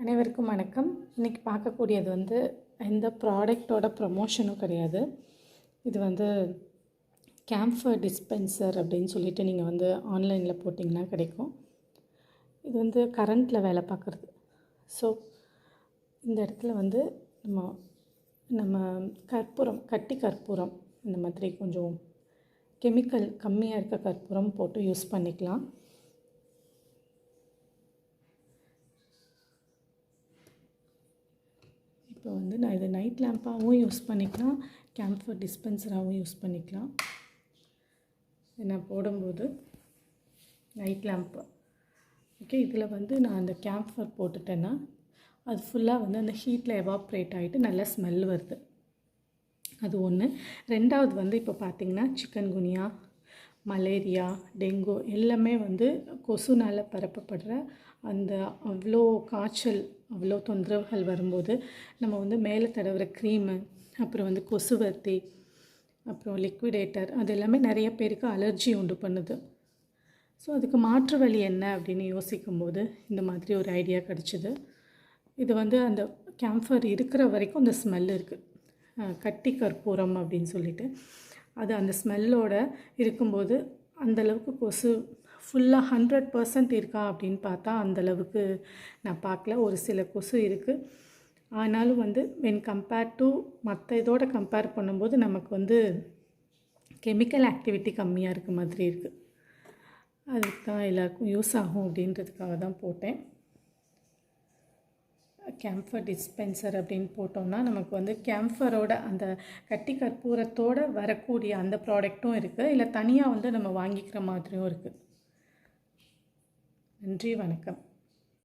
அனைவருக்கும் வணக்கம். இன்றைக்கி பார்க்கக்கூடியது வந்து எந்த ப்ராடக்டோட ப்ரமோஷனும் கிடையாது. இது வந்து கேம்ஃபர் டிஸ்பென்சர் அப்படின்னு சொல்லிட்டு நீங்கள் வந்து ஆன்லைனில் போட்டிங்கன்னா கிடைக்கும். இது வந்து கரண்ட்டில் வேலை பார்க்குறது. ஸோ இந்த இடத்துல வந்து நம்ம நம்ம கற்பூரம் கட்டி கற்பூரம் இந்த மாதிரி கொஞ்சம் கெமிக்கல் கம்மியாக இருக்க கற்பூரம் போட்டு யூஸ் பண்ணிக்கலாம். இப்போ வந்து நான் இதை நைட் லேம்ப்பாகவும் யூஸ் பண்ணிக்கலாம். கேம்ஃபர் டிஸ்பென்சராகவும் யூஸ் பண்ணிக்கலாம். இதை நான் போடும்போது நைட் லேம்ப்பு ஓகே இதில் வந்து நான் அந்த கேம்ஃபர் போட்டுட்டேன்னா அது ஃபுல்லாக வந்து அந்த ஹீட்டில் எவாப்ரேட் ஆகிட்டு நல்லா ஸ்மெல் வருது. அது ஒன்று ரெண்டாவது வந்து இப்போ பார்த்திங்கன்னா சிக்கன் குனியா மலேரியா டெங்கு எல்லாமே வந்து கொசுனால் பரப்பப்படுற அந்த அவ்வளோ காய்ச்சல் அவ்வளோ தொந்தரவுகள் வரும்போது நம்ம வந்து மேலே தடவுற க்ரீமு அப்புறம் வந்து கொசுவர்த்தி அப்புறம் லிக்விடேட்டர் அது எல்லாமே நிறைய பேருக்கு அலர்ஜி உண்டு பண்ணுது. ஸோ அதுக்கு மாற்று வழி என்ன அப்படின்னு யோசிக்கும்போது இந்த மாதிரி ஒரு ஐடியா கிடச்சிது. இது வந்து அந்த கேம்ஃபர் இருக்கிற வரைக்கும் அந்த ஸ்மெல் இருக்குது கட்டி கற்பூரம் அப்படின்னு சொல்லிட்டு. அது அந்த ஸ்மெல்லோட இருக்கும்போது அந்தளவுக்கு கொசு ஃபுல்லாக ஹண்ட்ரட் பர்சன்ட் இருக்கா அப்படின்னு பார்த்தா அந்தளவுக்கு நான் பார்க்கல. ஒரு சில கொசு இருக்குது ஆனாலும் வந்து வென் கம்பேர் டு மற்ற இதோட கம்பேர் பண்ணும்போது நமக்கு வந்து கெமிக்கல் ஆக்டிவிட்டி கம்மியாக இருக்க மாதிரி இருக்குது அதுக்கு தான் எல்லாருக்கும் யூஸ் ஆகும் அப்படின்றதுக்காக தான் போட்டேன். கேம்ஃபர் டிஸ்பென்சர் அப்படின்னு போட்டோம்னா நமக்கு வந்து கேம்ஃபரோட அந்த கட்டி கற்பூரத்தோடு வரக்கூடிய அந்த ப்ராடக்ட்டும் இருக்குது இல்லை தனியாக வந்து நம்ம வாங்கிக்கிற மாதிரியும் இருக்குது நன்றி வணக்கம்.